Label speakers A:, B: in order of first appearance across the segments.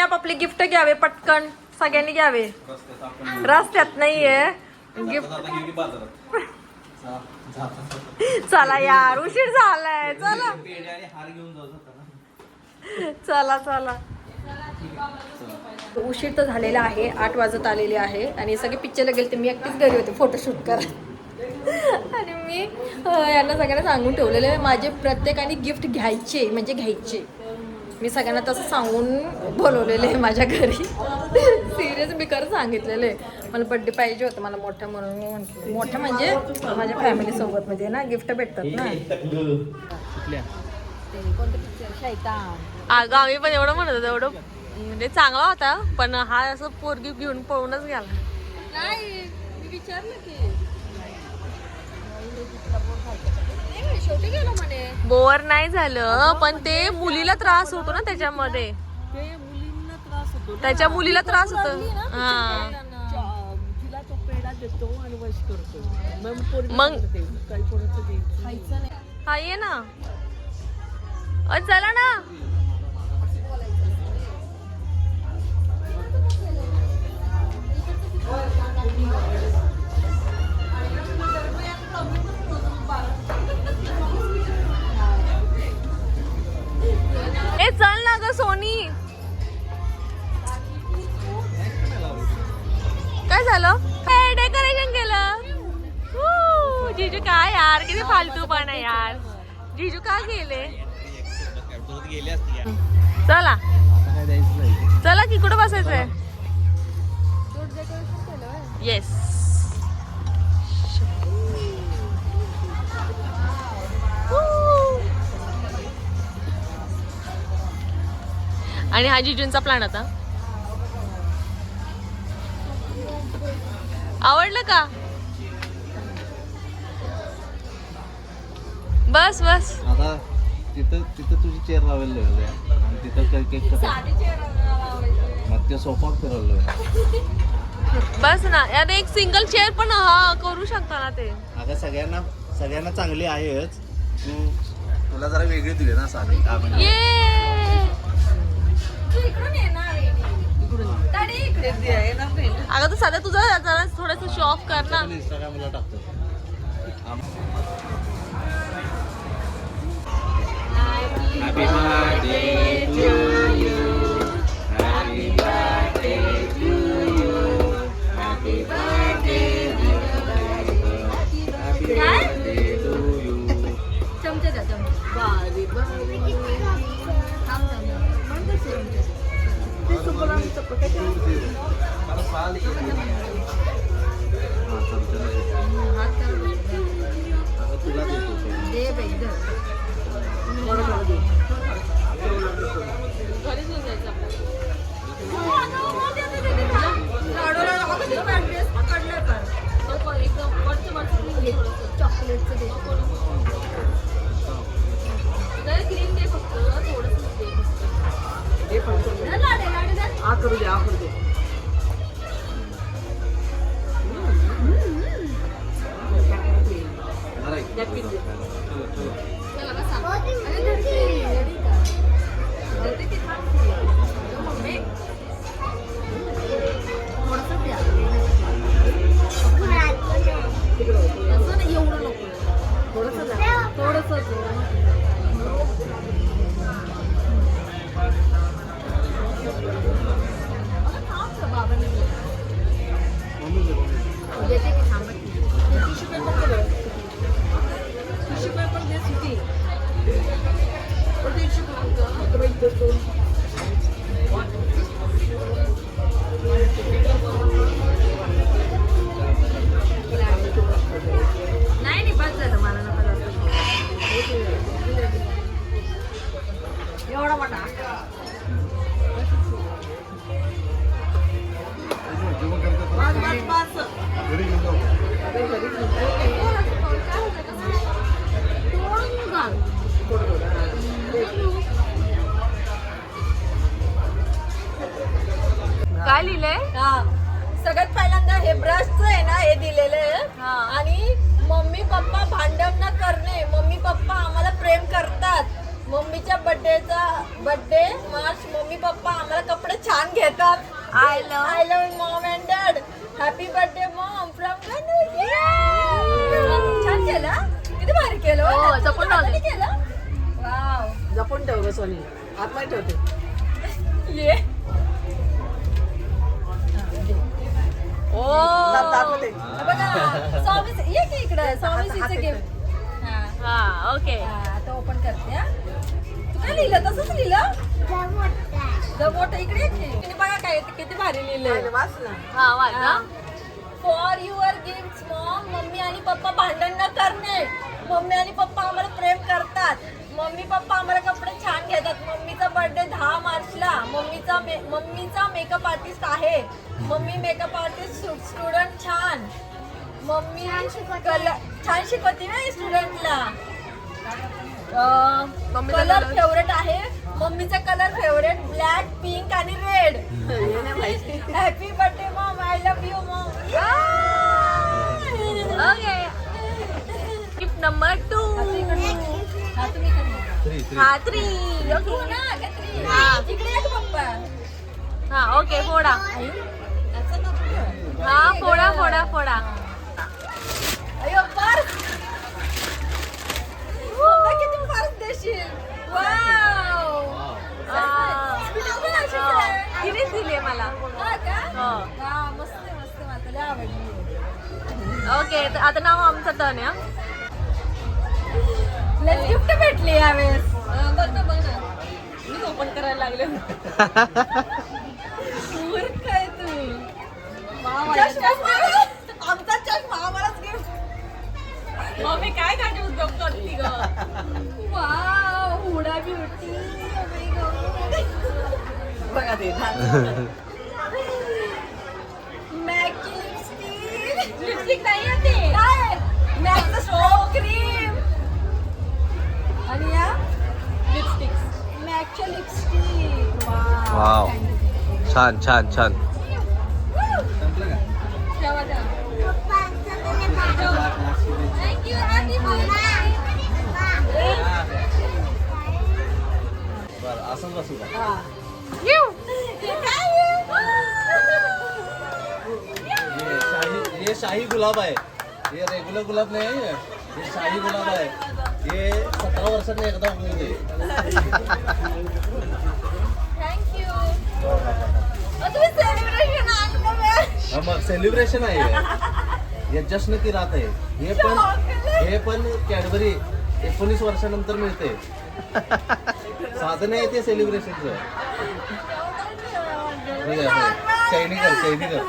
A: सगळ्यांनी आपापले गिफ्ट घ्यावे पटकन. सगळ्यांनी घ्यावे. रस्त्यात नाहीये. गिफ्ट चला यार उशीर झालाय. चला. चला चला. उशीर तर झालेला आहे. आठ वाजत आलेले आहे. आणि सगळे पिक्चरला गेले तर मी एकटीच घरी होते. फोटोशूट करा आणि मी यांना सगळ्यांना सांगून ठेवलेलं आहे. माझे प्रत्येकाने गिफ्ट घ्यायचे म्हणजे घ्यायचे. मी सगळ्यांना तसं सांगून बोलवलेलं आहे माझ्या घरी. सिरियस मी खरं सांगितलेलं आहे. मला बड्डे पाहिजे होतं मला मोठा म्हणून मी म्हटलं मोठं म्हणजे माझ्या फॅमिली सोबत म्हणजे ना गिफ्ट भेटतात ना. कोणतं पिक्चर शैतान अगं आम्ही पण एवढं म्हणत होतो एवढं म्हणजे चांगला होता पण हा असं पोरगी घेऊन पळूनच गेला. नाही मी विचारलं की शेवटी गेलो म्हणे. बोर नाही झालं पण ते मुलीला त्रास होतो ना त्याच्यामध्ये.
B: ते मुलींना त्रास होतो ना.
A: त्याच्या मुलीला त्रास होतो. हा.
B: चा- तिला तो पेढा देतो आणि वश करतो. मग पोरगी
A: मग-
B: करते. काही कोणाचं द्यायचं
A: हा ये ना. अ चला ना. येस आणि हा जिजूंचा प्लॅन आता. आवडलं का? बस बस.
C: आता तिथं तिथं तुझी चेअर लावलेली आहे आणि तिथं काही केक मग ते सोफा फिरवलं
A: बस ना. यार एक सिंगल चेअर पण हा करू शकता ना ते.
C: अगं सगळ्यांना सगळ्यांना चांगली आहेच. तू तुला जरा वेगळी दिली ना साडी. हा म्हणजे
A: ये. अगं तू साधा तुझा जरा थोडस शो ऑफ कर ना.
C: इंस्टाग्रामला टाकतो. दे. अगं, तुला
A: जरा
C: इकडे.
B: नॅपकिन दे.
A: बर्थडे मार्च मम्मी पप्पा आम्हाला कपडे छान घेतात I love I love mom and dad happy birthday mom from छान केलं किती भारी केलं
B: हो, जपून
A: हाताने. केलं वाव
B: जपून ठेव ग सोनी आतमध्ये ठेवते
A: ये ओ
B: दात- दातमध्ये.
A: बघा स्वामी ये की इकडं स्वामीजीचं गिफ्ट हा
B: ओके
A: हा, आता ओपन करते हा. तू काय लिहिलं? तसंच लिहिलं? द मोठं इकडे ये की. आणि बघा काय ते किती भारी लिहिलंय.
B: वाच ना.
D: हा वाचा
A: for your gift mom mummy आणि पप्पा भांडण न करणे. मम्मी आणि पप्पा आम्हाला प्रेम करतात. मम्मी पप्पा आम्हाला कपडे छान घेतात. मम्मीचा बर्थडे दहा मार्चला. मम्मीचा मे मम्मीचा मेकअप आर्टिस्ट आहे. मम्मी मेकअप आर्टिस्ट स्टुडंट छान मम्मी कलर छान शिकवते ना स्टुडंटला
B: मम्मीचा
A: कलर? फेवरेट आहे. मम्मीचा कलर फेवरेट ब्लॅक पिंक आणि red happy birthday mom I love you mom
D: okay gift number two
A: हा.
C: Three
A: papa.
D: हा ओके फोडा. हा
A: हे
D: फोडा. फोडा फोडा.
A: अयो पर्स किती पर्स देशील
D: तिनेच दिली मला. ओके तर आता नाव आमचं टर्न आहे
A: गिफ्ट भेटली यावेळेस.
B: बघ ना बघ ना. मी ओपन करायला लागले.
A: आहे तू.
B: मम्मी काय काय उद्योग करते ग?
A: वाव हुडा ब्युटी
B: बघा ते
A: मॅकची लिपस्टिक
B: लिपस्टिक नाही आहे ते.
A: काय मॅकचं स्ट्रो क्रीम आणि या?
B: लिपस्टिक
A: मॅकच्या लिपस्टिक वाव.
C: छान छान छान. बरं असंच बसू का ये शाही ये शाही गुलाब आहे. ये रेग्युलर गुलाब नाही आहे ये शाही गुलाब आहे. ये सतरा वर्षांनी एकदा. हा मग सेलिब्रेशन आहे. हे. हे जश्न की रात आहे. हे पण हे पण कॅडबरी एकोणीस वर्षानंतर मिळते. साधन आहे ते सेलिब्रेशनचं चैनी कर चैनी कर.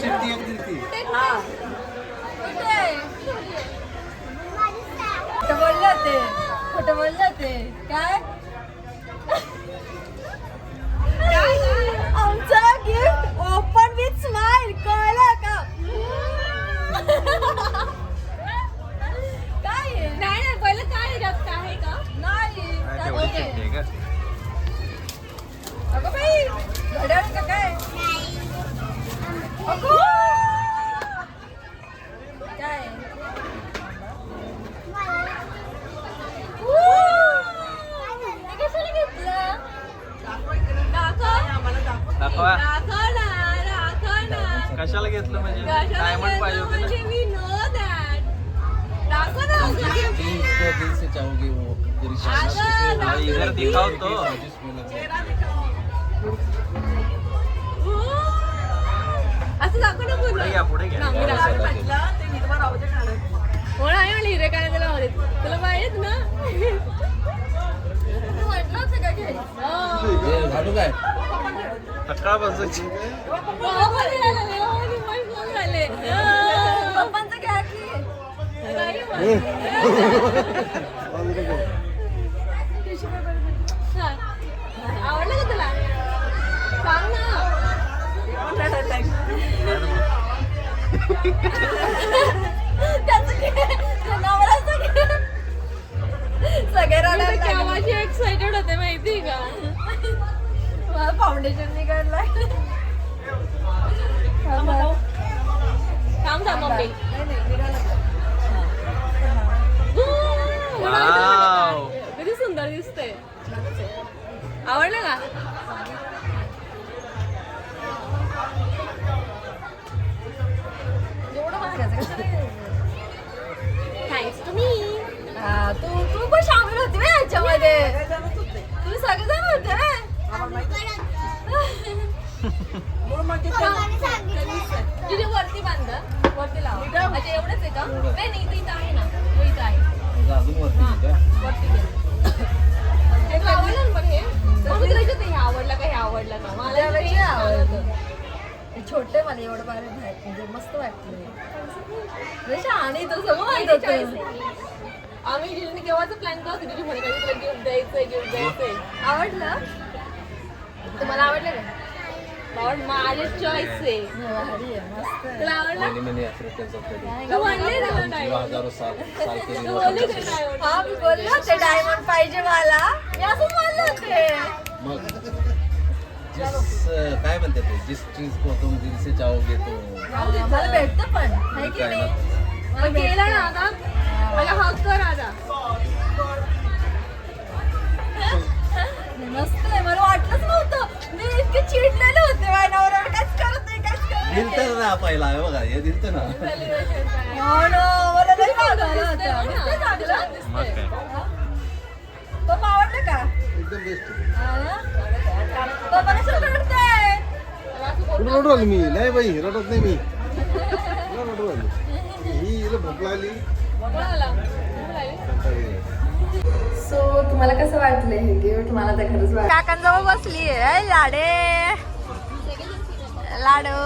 C: चिठ्ठी एक
A: बोललं ते खोटं बोललं ते काय? आमचं गिफ्ट ओपन विथ स्माइल कळलं का काय आहे?
B: नाही नाही पहिलं काय रक्त आहे का
A: नाही
C: आहे का?
A: अगं बाई घड्याळ का काय अगं काय हे कशाला घेतलं
C: दाखवा कशाला घेतलं म्हणजे डायमंड पाहिजे होते
B: म्हणजे
C: ना
B: मी नो दॅट दाखव ना
C: इधर. दिखाओ तो.
B: असं दाखव ना
C: पुढे पुढे घ्या.
B: हो आहे म्हणलं हिरे कानात लावू देत. तुला माहीत ना?
C: हे. घालू काय?
B: हो, झाले, हो,
A: पप्पांचं घ्या की.
B: काही आवडलं का तुला सांग ना
A: त्याचं सगळे रडायला लागले.
B: केव्हाची एक्साइटेड होते माहिती का
A: मला फाउंडेशन निघालंय
B: थांब थांब मम्मी सुंदर दिसते
D: आवडलं का?
A: एवढं महागाचं कशाला
D: थँक्स टू मी
A: हा, तू तू पण सामील होती ना याच्यामध्ये. तुम्ही सगळेजण होते. ना?
D: तिथे वरती बांध. वरती लाव. अच्छा एवढंच आहे का? नाही नाही इथं इथं आहे ना. हो, इथं आहे.
C: म्हणजे अजून वरती आहे का?
D: वरती घे. आवडलं ना पण हे आवडलं का हे आवडलं का मला ते
A: आवडतं. छोटे मला एवढं बारे म्हणजे मस्त वाटलं आणि तर सगळं माहीत होतं
D: आम्ही जिल्ह्याने केव्हाच प्लॅन करत होती तुझी म्हणे गिफ्ट द्यायचंय गिफ्ट द्यायचंय
A: आवडलं तुम्हाला आवडलं का
D: पण माझे चॉईस आहे
A: हो, भारी आहे, मस्त आहे.
D: तुला आवडलं
C: many many Africans of the day
D: तू म्हणले बोलली.
A: हा। मी बोलले होते डायमंड पाहिजे मला मी असंच बोलले होते
C: मग जिस काय म्हणते ते? जिस चीज को तुम दिल से चाहोगे तो
A: हा, मला भेटतं पण. आहे की नाही?
D: मग केलं. ना आता मला हक कर आता
A: नाही.
C: दिलत ना. पहिला हे बघा हे दिलत ना? मग काय
E: एकदम बेस्ट? रडू आली मी? नाही बाई रडत नाही मी. नाही रडू आली ही हिला भूक लागली.
D: कोणाला? कोणाला?
A: सो तुम्हाला कसं वाटलं हे गिफ्ट? मला तर खरंच काकांजवळ बसली आहे लाडे. लाडू.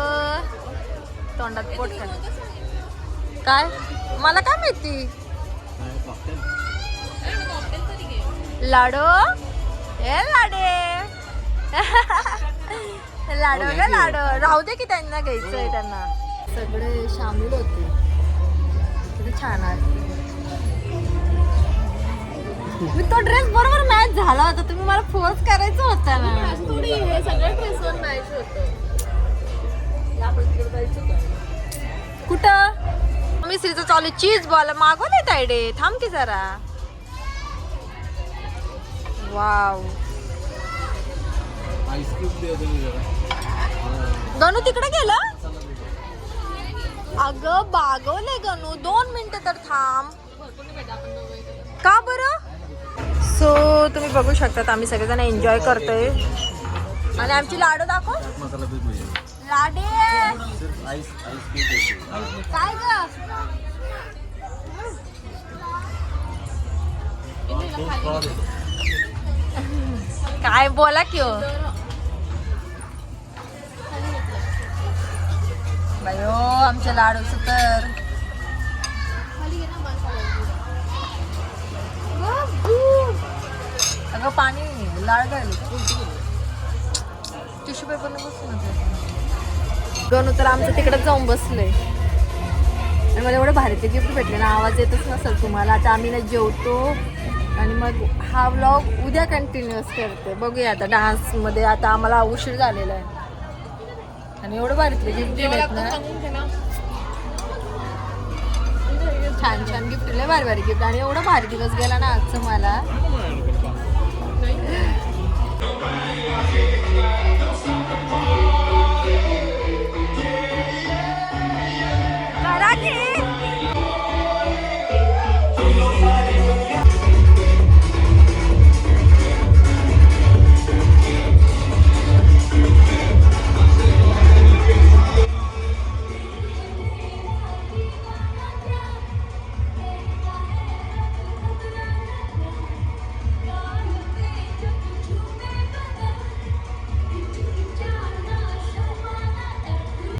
A: तोंडात पोट. काय? मला काय माहिती? लाडू? ए लाडे. लाडू ग लाडू. राहू दे की त्यांना घ्यायचंय त्यांना. सगळे सामील होते. किती छान आहे. मी तो ड्रेस बरोबर मॅच झाला होता. तुम्ही मला फोर्स करायचं होतं ना.
D: थोडी हे सगळं ड्रेसवर मॅच होतं.
A: कुठं? मिसरीचं चालू चीज बॉल मागवले तायडे थांब की जरा. वाव गणू तिकडे गेलं? अग बागवले गणू. दोन मिनिटं तर थांब. का बरं? सो तुम्ही बघू शकतात आम्ही सगळेजण एन्जॉय करतोय. आणि आमची लाडू दाखव. लाडे. काय ग? काय बोला की हो? बायो आमच्या लाडूच तर अगं पाणी लाड टिश्यू पेपर बसून गणू तर आमचं तिकडे जाऊन बसले आणि मला एवढं भारी ते गिफ्ट भेटले ना आवाज येतच नसेल तुम्हाला. आता आम्ही ना जेवतो आणि मग हा व्लॉग उद्या कंटिन्युअस करते. बघूया आता डान्समध्ये आता आम्हाला उशीर झालेला आहे. आणि एवढं भारी ते गिफ्ट दिले ना. छान छान गिफ्ट दिले भारी भारी गिफ्ट आणि एवढं भारी दिवस गेला ना आजचं मला. Thank you.